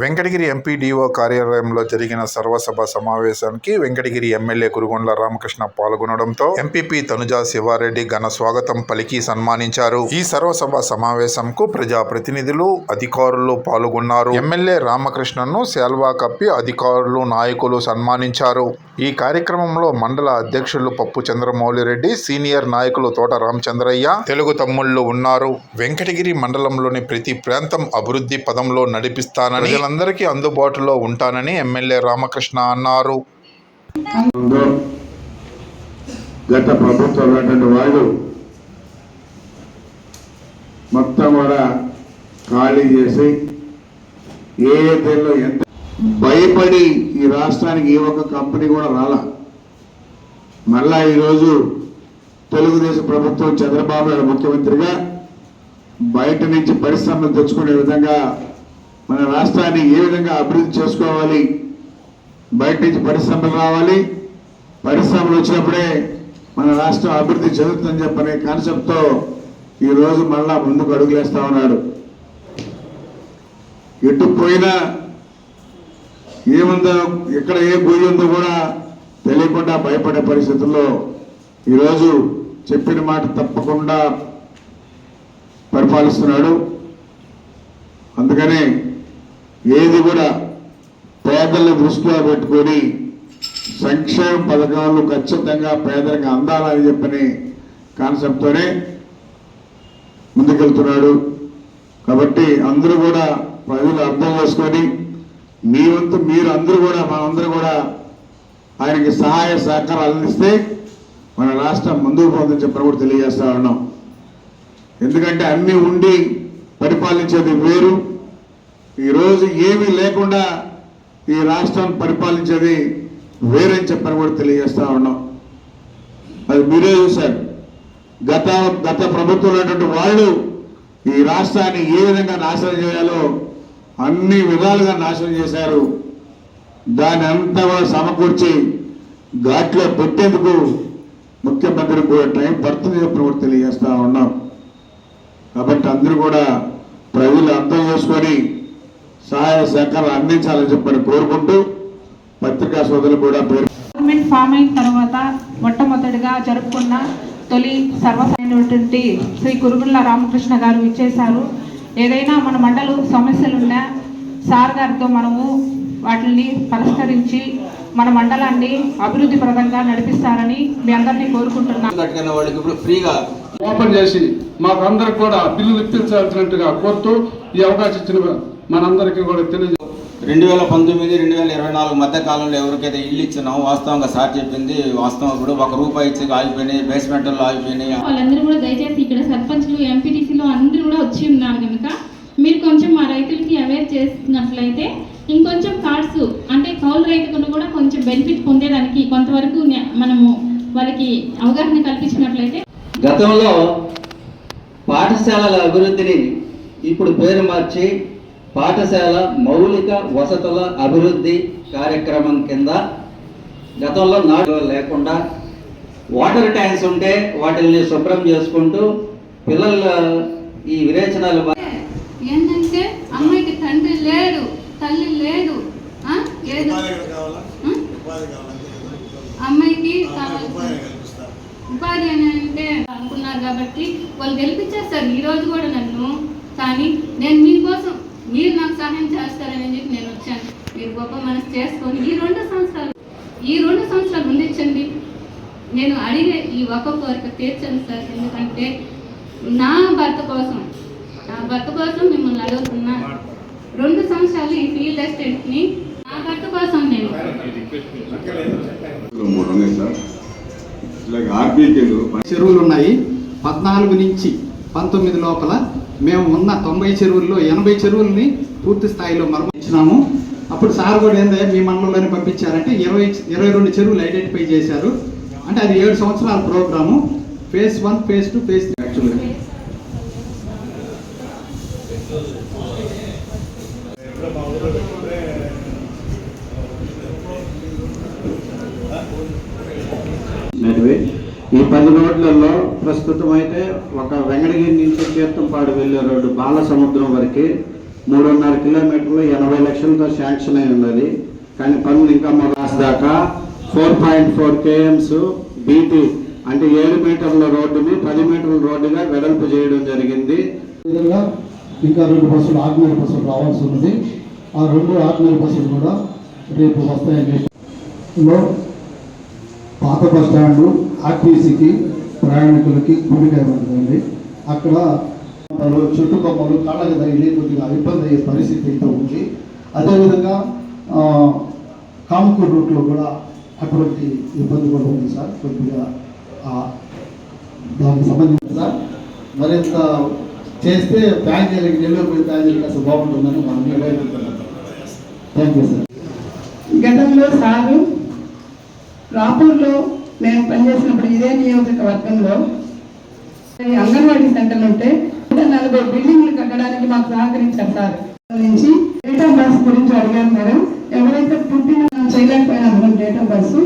Venkatagiri MPDO కార్యాలయంలో జరిగిన సర్వసభ సమావేశానికి వెంకటగిరి ఎమ్మెల్యే కురుగొండ్ల రామకృష్ణ పాల్గొనడంతో ఎంపీపీ తనుజా శివారెడ్డి ఘన స్వాగతం పలికి సన్మానించారు. ఈ సర్వసభ సమావేశంకు ప్రజా ప్రతినిధులు అధికారులు పాల్గొన్నారు. ఎమ్మెల్యే రామకృష్ణను శాల్వా కప్పి అధికారులు నాయకులు సన్మానించారు. ఈ కార్యక్రమంలో మండల అధ్యక్షులు పప్పు చంద్రమౌళిరెడ్డి సీనియర్ నాయకులు తోట రామచంద్రయ్య తెలుగు తమ్ముళ్ళు ఉన్నారు. వెంకటగిరి మండలంలోని ప్రతి ప్రాంతం అభివృద్ధి పదంలో నడిపిస్తానని ప్రజలందరికీ అందుబాటులో ఉంటానని ఎమ్మెల్యే రామకృష్ణ అన్నారు. గత ప్రభుత్వం వాళ్ళు మొత్తం కూడా ఖాళీ చేసి ఏ ఏ దేనిలో ఎంత భయపడి ఈ రాష్ట్రానికి ఏ ఒక్క కంపెనీ కూడా రాలా. మళ్ళా ఈరోజు తెలుగుదేశం ప్రభుత్వం చంద్రబాబు నాయుడు ముఖ్యమంత్రిగా బయట నుంచి పరిశ్రమలు తెచ్చుకునే విధంగా మన రాష్ట్రాన్ని ఏ విధంగా అభివృద్ధి చేసుకోవాలి? బయట నుంచి పరిశ్రమలు రావాలి. పరిశ్రమలు వచ్చినప్పుడే మన రాష్ట్రం అభివృద్ధి చెందుతుందని చెప్పనే కాన్సెప్ట్తో ఈరోజు మళ్ళా ముందుకు అడుగులేస్తా ఉన్నాడు ఎటు పోయినా ఏముందో ఎక్కడ ఏ గురి ఉందో కూడా తెలియకుండా భయపడే పరిస్థితుల్లో ఈరోజు చెప్పిన మాట తప్పకుండా పరిపాలిస్తున్నాడు. అందుకనే ఏది కూడా పేదలను దృష్టిలో పెట్టుకొని సంక్షేమ పథకాలు ఖచ్చితంగా పేదలకు అందాలని చెప్పని కాన్సెప్ట్తోనే ముందుకెళ్తున్నాడు. కాబట్టి అందరూ కూడా ప్రజలు అర్థం చేసుకొని మీ వంతు మీరు అందరూ కూడా మనందరూ కూడా ఆయనకి సహాయ సహకారాలు అందిస్తే మన రాష్ట్రం ముందుకు పోతుందని చెప్పని కూడా తెలియజేస్తా ఉన్నాం. ఎందుకంటే అన్నీ ఉండి పరిపాలించేది వేరు ఈరోజు ఏమీ లేకుండా ఈ రాష్ట్రం పరిపాలించేది వేరే చెప్పని కూడా తెలియజేస్తా ఉన్నాం. అది మీరే చూశారు. గత గత ప్రభుత్వం ఉన్నటువంటి వాళ్ళు ఈ రాష్ట్రాన్ని ఏ విధంగా నాశనం చేయాలో అన్ని విధాలుగా నాశనం చేశారు. దాని అంతా కూడా సమకూర్చి ఘాట్లో పెట్టేందుకు ముఖ్యమంత్రి కూడా టైం పడుతుంది చెప్పిన కూడా తెలియజేస్తా ఉన్నాం. కాబట్టి అందరూ కూడా ప్రజలు అర్థం చేసుకొని సహాయ సహకారాలు అందించాలని చెప్పని కోరుకుంటూ పత్రికా సోదరులు కూడా పేరు గవర్నమెంట్ ఫామ్ అయిన తర్వాత మొట్టమొదటిగా జరుపుకున్న తొలి సర్వసైనటువంటి శ్రీ కురుగుళ్ళ రామకృష్ణ గారు ఇచ్చేశారు. ఏదైనా మన మండలు సమస్యలున్నా సార్ గారితో మనము వాటిని పరిష్కరించి మన మండలాన్ని అభివృద్ధి పరంగా నడిపిస్తారని మీ అందరినీ కోరుకుంటున్నాను వాళ్ళకి ఇప్పుడు ఫ్రీగా ఓపెన్ చేసి మాకు అందరికి కూడా బిల్లులు ఇప్పించాల్సినట్టుగా కోరుతూ ఈ అవకాశం ఇచ్చిన మనందరికీ కూడా తెలియజే రెండు వేల పంతొమ్మిది రెండు వేల ఇరవై నాలుగు మధ్య కాలంలో ఎవరికైతే ఇల్లు ఇచ్చినామో వాస్తవంగా సార్ చెప్పింది వాస్తవం ఇప్పుడు ఒక రూపాయి ఇచ్చి ఆగిపోయినాయి బేస్మెంట్లో ఆగిపోయినాయి. వాళ్ళందరూ కూడా దయచేసి ఇక్కడ సర్పంచ్లు ఎంపీటీసీలు అందరూ కూడా వచ్చి ఉన్నారు కనుక మీరు కొంచెం మా రైతులకి అవేర్ చేసినట్లయితే ఇంకొంచెం కార్డ్స్ అంటే కౌలు రైతులను కూడా కొంచెం బెనిఫిట్ పొందేదానికి కొంతవరకు మనము వాళ్ళకి అవగాహన కల్పించినట్లయితే గతంలో పాఠశాలల అభివృద్ధిని ఇప్పుడు పేరు మార్చి పాఠశాల మౌలిక వసతుల అభివృద్ధి కార్యక్రమం కింద గతంలో నాడు లేకుండా వాటర్ ట్యాంక్స్ ఉంటే వాటిని శుభ్రం చేసుకుంటూ పిల్లల ఈ విరేచనాలు ఏంటంటే అమ్మాయికి తండ్రి లేడు తల్లి లేదు? అమ్మాయికి ఉపాధి అని అంటే అనుకున్నారు కాబట్టి వాళ్ళు గెలిపించేస్తారు. ఈ రోజు కూడా నన్ను కానీ నేను నాకు సహాయం చేస్తారని చెప్పి నేను వచ్చాను. మీరు గొప్ప మనసు చేసుకొని ఈ రెండు సంవత్సరాలు ఈ రెండు సంవత్సరాలు ఉండించండి నేను అడిగే ఈ ఒక్క కోరిక తీర్చండి సార్. ఎందుకంటే నా భర్త కోసం నా భర్త కోసం మిమ్మల్ని అడుగుతున్నా. రెండు సంవత్సరాలు ఈ ఫీల్డ్ ఎస్టేట్ని నా భర్త కోసం నేను. చెరువులు ఉన్నాయి. పద్నాలుగు నుంచి పంతొమ్మిది లోపల మేము ఉన్న తొంభై చెరువుల్లో ఎనభై చెరువుల్ని పూర్తి స్థాయిలో మరమించినాము అప్పుడు సార్ కూడా ఏంటంటే మీ మండలంలోనే పంపించారంటే ఇరవై ఇరవై రెండు చెరువులు ఐడెంటిఫై చేశారు. అంటే అది ఏడు సంవత్సరాల programme. Phase one phase two phase three యాక్చువల్గా ఈ పది రోడ్లలో ప్రస్తుతం అయితే ఒక వెంగడగిరి నుంచి తీర్థంపాడు వెళ్ళే రోడ్డు బాలసముద్రం వరకు మూడున్నర కిలోమీటర్లు ఎనభై లక్షలతో శాంక్షన్ అయి ఉన్నది. కానీ పనులు ఇంకా మొదలు దాకా four point four kms BT అంటే ఏడు మీటర్ల రోడ్డుని పది మీటర్ల రోడ్డుగా వెడల్పు చేయడం జరిగింది. విధంగా ఇంకా రెండు బస్సులు ఆర్డినరీ బస్సులు రావాల్సి ఉంది ఆ రెండు ఆర్డినరీ బస్సులు కూడా రేపు వస్తాయని లో పాత బస్ స్టాండ్ ఆర్టీసీకి ప్రయాణికులకి కూడిక ఉంటుంది. అక్కడ వాళ్ళు చుట్టుకొమ్మలు కాళ్ళకి తగిలి కొద్దిగా ఇబ్బంది అయ్యే పరిస్థితి అయితే ఉంది. అదేవిధంగా కామకూరు రూట్లో కూడా అటువంటి ఇబ్బంది కూడా ఉంది సార్. కొద్దిగా దానికి సంబంధించి సార్. మరింత చేస్తే ప్యాకేజీలకి నెల్లూరు పోయి ప్యాకేజీలకి అసలు బాగుంటుందని మనం థ్యాంక్ యూ సార్ గతంలో సారు రాపూర్లో నేను పనిచేసినప్పుడు ఇదే నియోజకవర్గంలో ఈ అంగన్వాడీ సెంటర్లు ఉంటే నలభై బిల్డింగ్లు కట్టడానికి మాకు సహకరించారు సార్ నుంచి డేట్ ఆఫ్ బర్త్ గురించి అడిగాను మేడం. ఎవరైతే పుట్టిన చేయలేకపోయినా మేడం డేట్ ఆఫ్ బర్త్